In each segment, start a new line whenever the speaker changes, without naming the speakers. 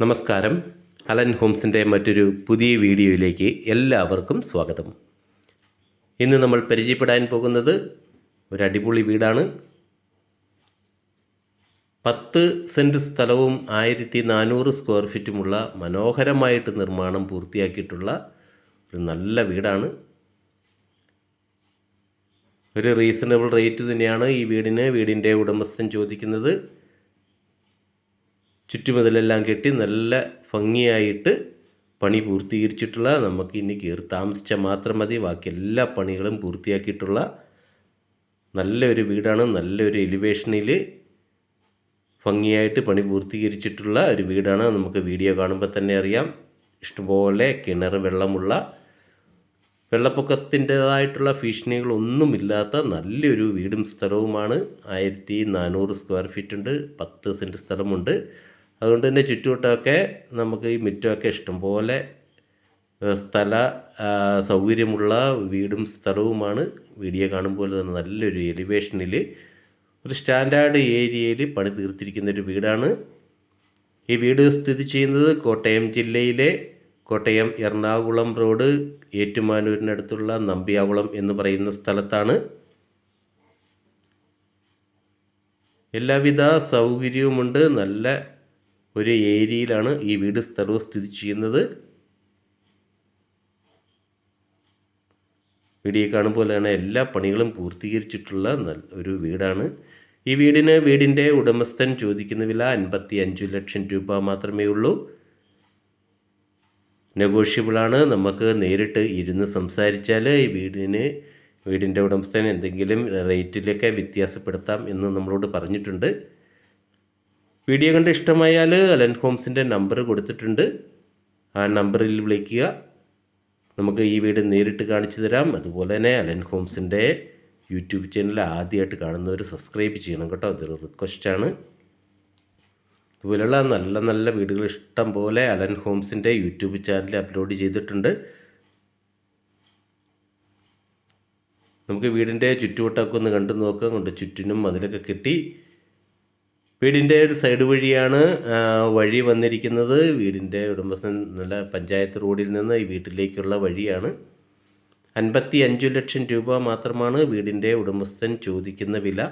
നമസ്കാരം. അലൻ ഹോംസിന്റെ മറ്റൊരു പുതിയ വീഡിയോയിലേക്ക് എല്ലാവർക്കും സ്വാഗതം. ഇന്ന് നമ്മൾ പരിചയപ്പെടാൻ പോകുന്നത് ഒരു അടിപൊളി വീടാണ്. പത്ത് സെന്റ് സ്ഥലവും ആയിരത്തി നാനൂറ് സ്ക്വയർ ഫീറ്റുമുള്ള മനോഹരമായിട്ട് നിർമ്മാണം പൂർത്തിയാക്കിയിട്ടുള്ള ഒരു നല്ല വീടാണ്. ഒരു റീസണബിൾ റേറ്റ് തന്നെയാണ് ഈ വീടിന്. വീടിന്റെ ഉടമസ്ഥൻ ചോദിക്കുന്നത് ചുറ്റുമതിലെല്ലാം കെട്ടി നല്ല ഭംഗിയായിട്ട് പണി പൂർത്തീകരിച്ചിട്ടുള്ള നമുക്ക് ഇനി കയറി താമസിച്ചാൽ മാത്രം മതി. ബാക്കി എല്ലാ പണികളും പൂർത്തിയാക്കിയിട്ടുള്ള നല്ലൊരു വീടാണ്. നല്ലൊരു എലിവേഷനിൽ ഭംഗിയായിട്ട് പണി പൂർത്തീകരിച്ചിട്ടുള്ള ഒരു വീടാണ്. നമുക്ക് വീഡിയോ കാണുമ്പോൾ തന്നെ അറിയാം. ഇഷ്ടംപോലെ കിണർ വെള്ളമുള്ള വെള്ളപ്പൊക്കത്തിന്റേതായിട്ടുള്ള ഭീഷണികളൊന്നുമില്ലാത്ത നല്ലൊരു വീടും സ്ഥലവുമാണ് ആയിരത്തി നാനൂറ് സ്ക്വയർ ഫീറ്റ് ഉണ്ട് പത്ത് സെന്റ് സ്ഥലമുണ്ട്. അതുകൊണ്ട് തന്നെ ചുറ്റുവട്ടമൊക്കെ നമുക്ക് ഈ മുറ്റമൊക്കെ ഇഷ്ടംപോലെ സ്ഥല സൗകര്യമുള്ള വീടും സ്ഥലവുമാണ്. വീഡിയോ കാണുമ്പോൾ തന്നെ നല്ലൊരു എലിവേഷനിൽ ഒരു സ്റ്റാൻഡേർഡ് ഏരിയയിൽ പണി തീർത്തിരിക്കുന്ന ഒരു വീടാണ്. ഈ വീട് സ്ഥിതി ചെയ്യുന്നത് കോട്ടയം ജില്ലയിലെ കോട്ടയം എറണാകുളം റോഡ് ഏറ്റുമാനൂരിനടുത്തുള്ള നമ്പ്യാകുളം എന്ന് പറയുന്ന സ്ഥലത്താണ് എല്ലാവിധ സൗകര്യവുമുണ്ട്. നല്ല ഒരു ഏരിയയിലാണ് ഈ വീട് സ്ഥലവും സ്ഥിതി ചെയ്യുന്നത്. വീഡിയോ കാണുമ്പോൾ തന്നെ എല്ലാ പണികളും പൂർത്തീകരിച്ചിട്ടുള്ള നല്ല ഒരു വീടാണ്. ഈ വീടിന് വീടിന്റെ ഉടമസ്ഥൻ ചോദിക്കുന്ന വില അൻപത്തി അഞ്ച് ലക്ഷം രൂപ മാത്രമേ ഉള്ളൂ. നെഗോഷ്യബിളാണ് നമുക്ക് നേരിട്ട് ഇരുന്ന് സംസാരിച്ചാൽ ഈ വീടിന് വീടിന്റെ ഉടമസ്ഥൻ എന്തെങ്കിലും റേറ്റിലൊക്കെ വ്യത്യാസപ്പെടുത്താം എന്ന് നമ്മളോട് പറഞ്ഞിട്ടുണ്ട്. വീഡിയോ കണ്ട് ഇഷ്ടമായാൽ അലൻ ഹോംസിന്റെ നമ്പർ കൊടുത്തിട്ടുണ്ട്. ആ നമ്പറിൽ വിളിക്കുക. നമുക്ക് ഈ വീട് നേരിട്ട് കാണിച്ചു തരാം. അതുപോലെ തന്നെ അലൻ ഹോംസിന്റെ യൂട്യൂബ് ചാനൽ ആദ്യമായിട്ട് കാണുന്നവർ സബ്സ്ക്രൈബ് ചെയ്യണം കേട്ടോ. അതൊരു റിക്വസ്റ്റാണ് ഇതുപോലുള്ള നല്ല നല്ല വീടുകൾ ഇഷ്ടം പോലെ അലൻ ഹോംസിന്റെ യൂട്യൂബ് ചാനലിൽ അപ്ലോഡ് ചെയ്തിട്ടുണ്ട്. നമുക്ക് വീടിന്റെ ചുറ്റുവട്ടമൊക്കെ ഒന്ന് കണ്ടു നോക്കാം. കൊണ്ട് ചുറ്റിനും അതിലൊക്കെ കെട്ടി. വീടിന്റെ ഒരു സൈഡ് വഴിയാണ് വഴി വന്നിരിക്കുന്നത്. വീടിന്റെ ഉടമസ്ഥൻ നല്ല പഞ്ചായത്ത് റോഡിൽ നിന്ന് ഈ വീട്ടിലേക്കുള്ള വഴിയാണ്. അൻപത്തി അഞ്ച് ലക്ഷം രൂപ മാത്രമാണ് വീടിന്റെ ഉടമസ്ഥൻ ചോദിക്കുന്ന വില.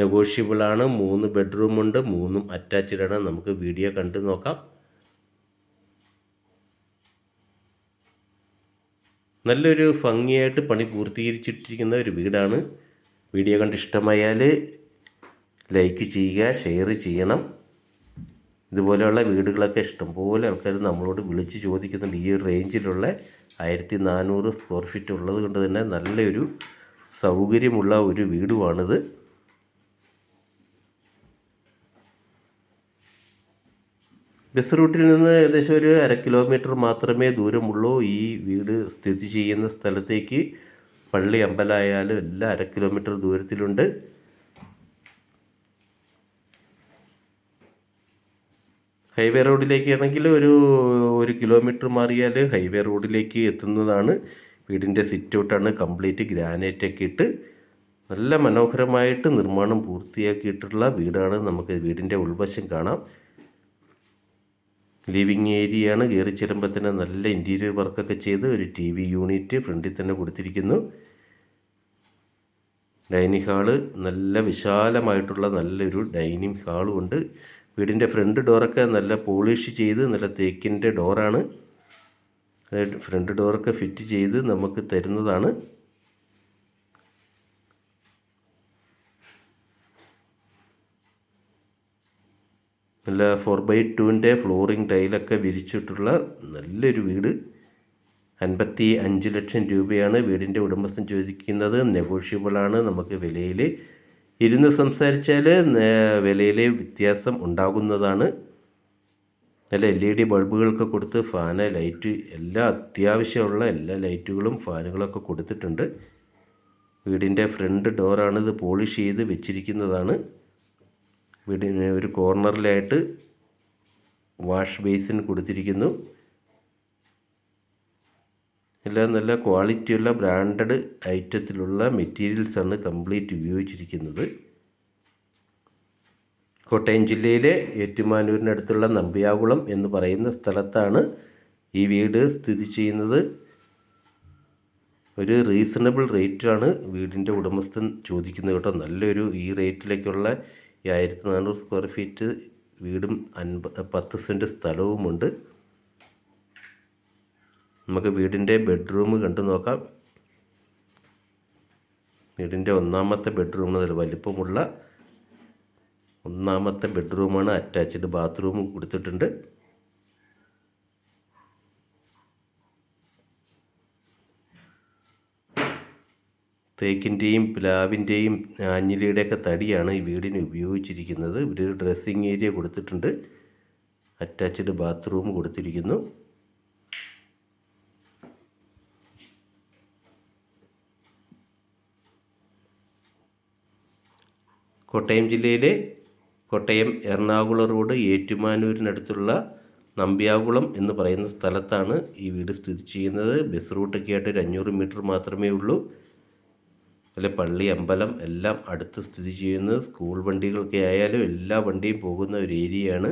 നെഗോഷ്യബിളാണ് മൂന്ന് ബെഡ്റൂമുണ്ട് മൂന്നും അറ്റാച്ച്ഡ് ആണ് നമുക്ക് വീഡിയോ കണ്ടു നോക്കാം. നല്ലൊരു ഭംഗിയായിട്ട് പണി പൂർത്തീകരിച്ചിട്ടിരിക്കുന്ന ഒരു വീടാണ്. വീഡിയോ കണ്ട് ഇഷ്ടമായാൽ ലൈക്ക് ചെയ്യുക ഷെയർ ചെയ്യണം. ഇതുപോലെയുള്ള വീടുകളൊക്കെ ഇഷ്ടംപോലെ ആൾക്കാർ നമ്മളോട് വിളിച്ച് ചോദിക്കുന്നുണ്ട്. ഈ ഒരു റേഞ്ചിലുള്ള ആയിരത്തി നാനൂറ് സ്ക്വയർ ഫീറ്റ് ഉള്ളത് കൊണ്ട് തന്നെ നല്ലൊരു സൗകര്യമുള്ള ഒരു വീടുമാണിത് ബസ് റൂട്ടിൽ നിന്ന് ഏകദേശം ഒരു അര കിലോമീറ്റർ മാത്രമേ ദൂരമുള്ളൂ. ഈ വീട് സ്ഥിതി ചെയ്യുന്ന സ്ഥലത്തേക്ക് പള്ളി അമ്പലമായാലും എല്ലാം അര കിലോമീറ്റർ ദൂരത്തിലുണ്ട്. ഹൈവേ റോഡിലേക്ക് ആണെങ്കിൽ ഒരു ഒരു കിലോമീറ്റർ മാറിയാൽ ഹൈവേ റോഡിലേക്ക് എത്തുന്നതാണ്. വീടിന്റെ സിറ്റ് ഔട്ടാണ് കംപ്ലീറ്റ് ഗ്രാനൈറ്റൊക്കെ ഇട്ട് നല്ല മനോഹരമായിട്ട് നിർമ്മാണം പൂർത്തിയാക്കിയിട്ടുള്ള വീടാണ് നമുക്ക് വീടിന്റെ ഉൾവശം കാണാം. ലിവിങ് ഏരിയയാണ്. കയറി ചെല്ലുമ്പോൾ തന്നെ നല്ല ഇന്റീരിയർ വർക്കൊക്കെ ചെയ്ത് ഒരു ടി വി യൂണിറ്റ് ഫ്രണ്ടിൽ തന്നെ കൊടുത്തിരിക്കുന്നു. ഡൈനിങ് ഹാൾ നല്ല വിശാലമായിട്ടുള്ള നല്ലൊരു ഡൈനിങ് ഹാളും ഉണ്ട്. വീടിന്റെ ഫ്രണ്ട് ഡോറൊക്കെ നല്ല പോളിഷ് ചെയ്ത് നല്ല തേക്കിന്റെ ഡോറാണ് ഫ്രണ്ട് ഡോറൊക്കെ ഫിറ്റ് ചെയ്ത് നമുക്ക് തരുന്നതാണ്. നല്ല ഫോർ ബൈ ടുവിന്റെ ഫ്ലോറിങ് ടൈലൊക്കെ വിരിച്ചിട്ടുള്ള നല്ലൊരു വീട്. അൻപത്തി അഞ്ച് ലക്ഷം രൂപയാണ് വീടിന്റെ ഉടമസ്ഥൻ ചോദിക്കുന്നത്. നെഗോഷ്യബിളാണ് നമുക്ക് വിലയിൽ. ഇരുന്ന് സംസാരിച്ചാൽ വിലയിൽ വ്യത്യാസം ഉണ്ടാകുന്നതാണ്. നല്ല എൽ ഇ ഡി ബൾബുകളൊക്കെ കൊടുത്ത് ഫാന് ലൈറ്റ് എല്ലാ അത്യാവശ്യമുള്ള എല്ലാ ലൈറ്റുകളും ഫാനുകളൊക്കെ കൊടുത്തിട്ടുണ്ട്. വീടിന്റെ ഫ്രണ്ട് ഡോറാണ് ഇത് പോളിഷ് ചെയ്ത് വെച്ചിരിക്കുന്നതാണ്. വീടിന് ഒരു കോർണറിലായിട്ട് വാഷ് ബേസിൻ കൊടുത്തിരിക്കുന്നു. എല്ലാം നല്ല ക്വാളിറ്റിയുള്ള ബ്രാൻഡഡ് ഐറ്റത്തിലുള്ള മെറ്റീരിയൽസാണ് കംപ്ലീറ്റ് ഉപയോഗിച്ചിരിക്കുന്നത്. കോട്ടയം ജില്ലയിലെ ഏറ്റുമാനൂരിനടുത്തുള്ള നമ്പിയാകുളം എന്ന് പറയുന്ന സ്ഥലത്താണ് ഈ വീട് സ്ഥിതി ചെയ്യുന്നത്. ഒരു റീസണബിൾ റേറ്റാണ് വീടിന്റെ ഉടമസ്ഥൻ ചോദിക്കുന്നത് കേട്ടോ. നല്ലൊരു ഈ റേറ്റിലേക്കുള്ള ഈ ആയിരത്തി നാനൂറ് സ്ക്വയർ ഫീറ്റ് വീടും അൻപ പത്ത് സെന്റ് സ്ഥലവുമുണ്ട്. നമുക്ക് വീടിന്റെ ബെഡ്റൂം കണ്ടു നോക്കാം. വീടിന്റെ ഒന്നാമത്തെ ബെഡ്റൂം മുതൽ വലിപ്പമുള്ള ഒന്നാമത്തെ ബെഡ്റൂമാണ് അറ്റാച്ച്ഡ് ബാത്റൂം കൊടുത്തിട്ടുണ്ട്. തേക്കിന്റെയും പ്ലാവിന്റെയും ആഞ്ഞിലിയുടെയൊക്കെ തടിയാണ് ഈ വീടിന് ഉപയോഗിച്ചിരിക്കുന്നത്. ഇവിടെ ഒരു ഡ്രസ്സിങ് ഏരിയ കൊടുത്തിട്ടുണ്ട്. അറ്റാച്ച്ഡ് ബാത്റൂം കൊടുത്തിരിക്കുന്നു. കോട്ടയം ജില്ലയിലെ കോട്ടയം എറണാകുളം റോഡ് ഏറ്റുമാനൂരിനടുത്തുള്ള നമ്പ്യാകുളം എന്ന് പറയുന്ന സ്ഥലത്താണ് ഈ വീട് സ്ഥിതി ചെയ്യുന്നത്. ബസ് റൂട്ടൊക്കെ ആയിട്ട് ഒരു അഞ്ഞൂറ് മീറ്റർ മാത്രമേ ഉള്ളൂ. അതുപോലെ പള്ളി അമ്പലം എല്ലാം അടുത്ത് സ്ഥിതി ചെയ്യുന്നത് സ്കൂൾ വണ്ടികൾക്ക് ആയാലും എല്ലാ വണ്ടിയും പോകുന്ന ഒരു ഏരിയയാണ്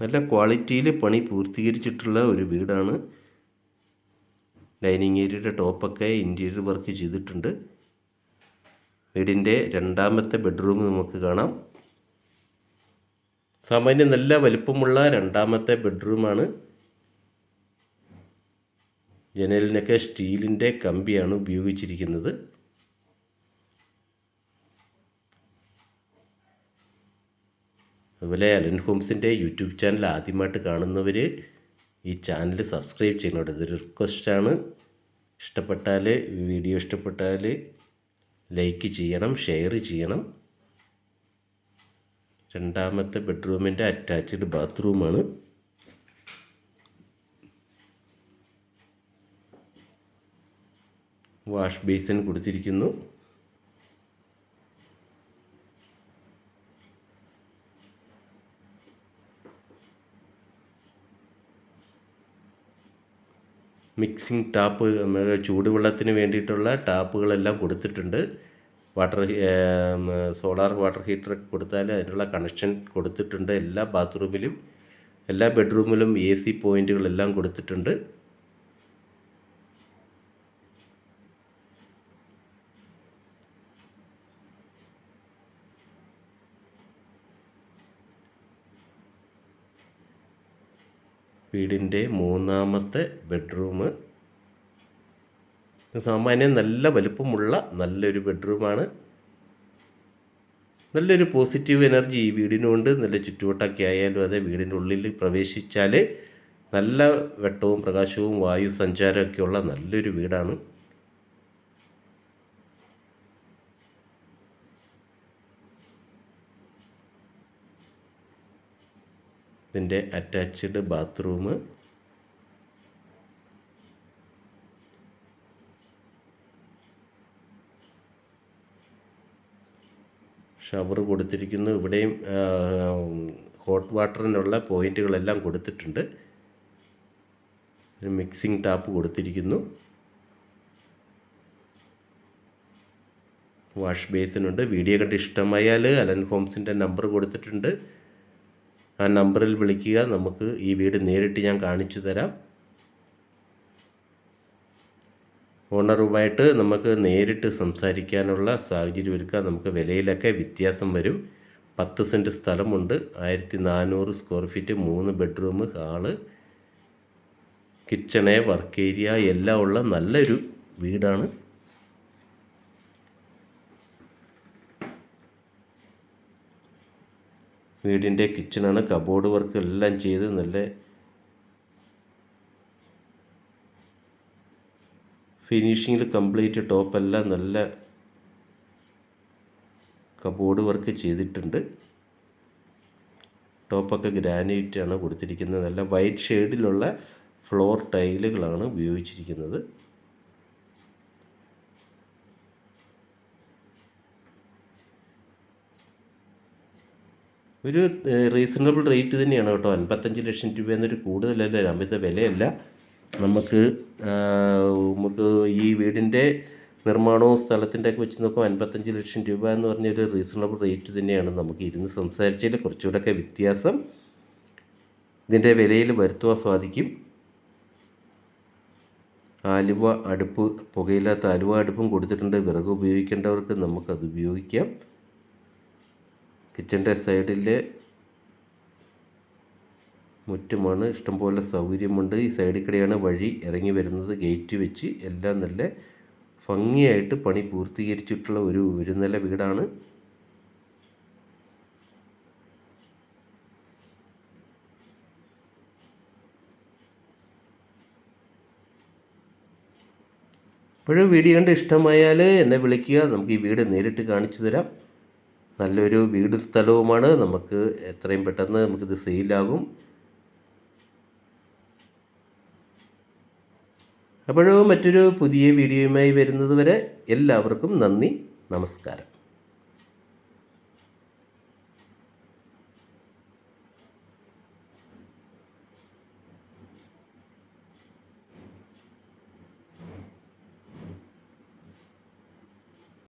നല്ല ക്വാളിറ്റിയിൽ പണി പൂർത്തീകരിച്ചിട്ടുള്ള ഒരു വീടാണ്. ഡൈനിങ് ഏരിയയുടെ ടോപ്പൊക്കെ ഇന്റീരിയർ വർക്ക് ചെയ്തിട്ടുണ്ട്. വീടിന്റെ രണ്ടാമത്തെ ബെഡ്റൂം നമുക്ക് കാണാം. സാമാന്യം നല്ല വലിപ്പമുള്ള രണ്ടാമത്തെ ബെഡ്റൂമാണ്. ജനലിനൊക്കെ സ്റ്റീലിന്റെ കമ്പിയാണ് ഉപയോഗിച്ചിരിക്കുന്നത്. അതുപോലെ അലൻ ഹോംസിന്റെ യൂട്യൂബ് ചാനൽ ആദ്യമായിട്ട് കാണുന്നവർ ഈ ചാനൽ സബ്സ്ക്രൈബ് ചെയ്യണം ഇതൊരു റിക്വസ്റ്റാണ്. ഇഷ്ടപ്പെട്ടാൽ വീഡിയോ ഇഷ്ടപ്പെട്ടാൽ ലൈക്ക് ചെയ്യണം ഷെയർ ചെയ്യണം. രണ്ടാമത്തെ ബെഡ്റൂമിന്റെ അറ്റാച്ച്ഡ് ബാത്റൂമാണ്. വാഷ് ബേസിൻ കൊടുത്തിരിക്കുന്നു മിക്സിംഗ് ടാപ്പ് ചൂടുവെള്ളത്തിന് വേണ്ടിയിട്ടുള്ള ടാപ്പുകളെല്ലാം കൊടുത്തിട്ടുണ്ട്. വാട്ടർ സോളാർ വാട്ടർ ഹീറ്ററൊക്കെ കൊടുത്താൽ അതിനുള്ള കണക്ഷൻ കൊടുത്തിട്ടുണ്ട് എല്ലാ ബാത്റൂമിലും. എല്ലാ ബെഡ്റൂമിലും എ സി പോയിന്റുകളെല്ലാം കൊടുത്തിട്ടുണ്ട്. വീടിന്റെ മൂന്നാമത്തെ ബെഡ്റൂം സാമാന്യം നല്ല വലുപ്പമുള്ള നല്ലൊരു ബെഡ്റൂമാണ് നല്ലൊരു പോസിറ്റീവ് എനർജി ഈ വീടിനുണ്ട് നല്ല ചുറ്റുവട്ടമൊക്കെ ആയാലും അതെ വീടിന്റെ ഉള്ളിൽ പ്രവേശിച്ചാൽ നല്ല വെട്ടവും പ്രകാശവും വായു സഞ്ചാരമൊക്കെയുള്ള നല്ലൊരു വീടാണ്. ഇതിന്റെ അറ്റാച്ച്ഡ് ബാത്റൂം ഷവർ കൊടുത്തിരിക്കുന്നു. ഇവിടെയും ഹോട്ട് വാട്ടറിനുള്ള പോയിന്റുകളെല്ലാം കൊടുത്തിട്ടുണ്ട്. ഒരു മിക്സിംഗ് ടാപ്പ് കൊടുത്തിരിക്കുന്നു. വാഷ് ബേസിനുണ്ട്. വീഡിയോ കണ്ട് ഇഷ്ടമായാൽ അലൻ ഹോംസിന്റെ നമ്പർ കൊടുത്തിട്ടുണ്ട്. ആ നമ്പറിൽ വിളിക്കുക. നമുക്ക് ഈ വീട് നേരിട്ട് ഞാൻ കാണിച്ചു തരാം. ഓണറുമായിട്ട് നമുക്ക് നേരിട്ട് സംസാരിക്കാനുള്ള സാഹചര്യം ഒരുക്കുക നമുക്ക് വിലയിലൊക്കെ വ്യത്യാസം വരും. പത്ത് സെന്റ് സ്ഥലമുണ്ട്. ആയിരത്തി നാനൂറ് സ്ക്വയർ ഫീറ്റ് മൂന്ന് bedroom hall kitchen work area എല്ലാം ഉള്ള നല്ലൊരു വീടാണ്. വീടിന്റെ കിച്ചണാണ് കബോർഡ് വർക്ക് എല്ലാം ചെയ്ത് നല്ല ഫിനിഷിങ്ങിൽ കംപ്ലീറ്റ് ടോപ്പെല്ലാം നല്ല കബോർഡ് വർക്ക് ചെയ്തിട്ടുണ്ട്. ടോപ്പൊക്കെ ഗ്രാനൈറ്റാണ് കൊടുത്തിരിക്കുന്നത്. നല്ല വൈറ്റ് ഷെയ്ഡിലുള്ള ഫ്ലോർ ടൈലുകളാണ് ഉപയോഗിച്ചിരിക്കുന്നത്. ഒരു റീസണബിൾ റേറ്റ് തന്നെയാണ് കേട്ടോ. അൻപത്തഞ്ച് ലക്ഷം രൂപ എന്നൊരു കൂടുതലല്ല അമിത വിലയല്ല. നമുക്ക് നമുക്ക് ഈ വീടിന്റെ നിർമ്മാണവും സ്ഥലത്തിന്റെ ഒക്കെ വെച്ച് നോക്കുമ്പോൾ അൻപത്തഞ്ച് ലക്ഷം രൂപ എന്ന് പറഞ്ഞ ഒരു റീസണബിൾ റേറ്റ് തന്നെയാണ് നമുക്ക് ഇരുന്ന് സംസാരിച്ചതിൽ കുറച്ചുകൂടെയൊക്കെ വ്യത്യാസം. ഇതിന്റെ വിലയിൽ വരുത്തുവാൻ സാധിക്കും. ആലുവ അടുപ്പ് പുകയില്ലാത്ത ആലുവ അടുപ്പും കൊടുത്തിട്ടുണ്ട്. വിറക് ഉപയോഗിക്കേണ്ടവർക്ക് നമുക്കത് ഉപയോഗിക്കാം. കിച്ചന്റെ സൈഡിൽ മുറ്റുമാണ്. ഇഷ്ടംപോലെ സൗകര്യമുണ്ട്. ഈ സൈഡിൽ കൂടെയാണ് വഴി ഇറങ്ങി വരുന്നത്. ഗേറ്റ് വെച്ച് എല്ലാം നല്ല ഭംഗിയായിട്ട് പണി പൂർത്തീകരിച്ചിട്ടുള്ള ഒരു ഒരു നില വീടാണ്. ഇപ്പോഴും വീഡിയോ കണ്ട് ഇഷ്ടമായാൽ എന്നെ വിളിക്കുക. നമുക്ക് ഈ വീട് നേരിട്ട് കാണിച്ചു തരാം. നല്ലൊരു വീടും സ്ഥലവുമാണ്. നമുക്ക് എത്രയും പെട്ടെന്ന് നമുക്കിത് സെയിലാകും. അപ്പോഴും മറ്റൊരു പുതിയ വീഡിയോയുമായി വരുന്നത് വരെ എല്ലാവർക്കും നന്ദി നമസ്കാരം.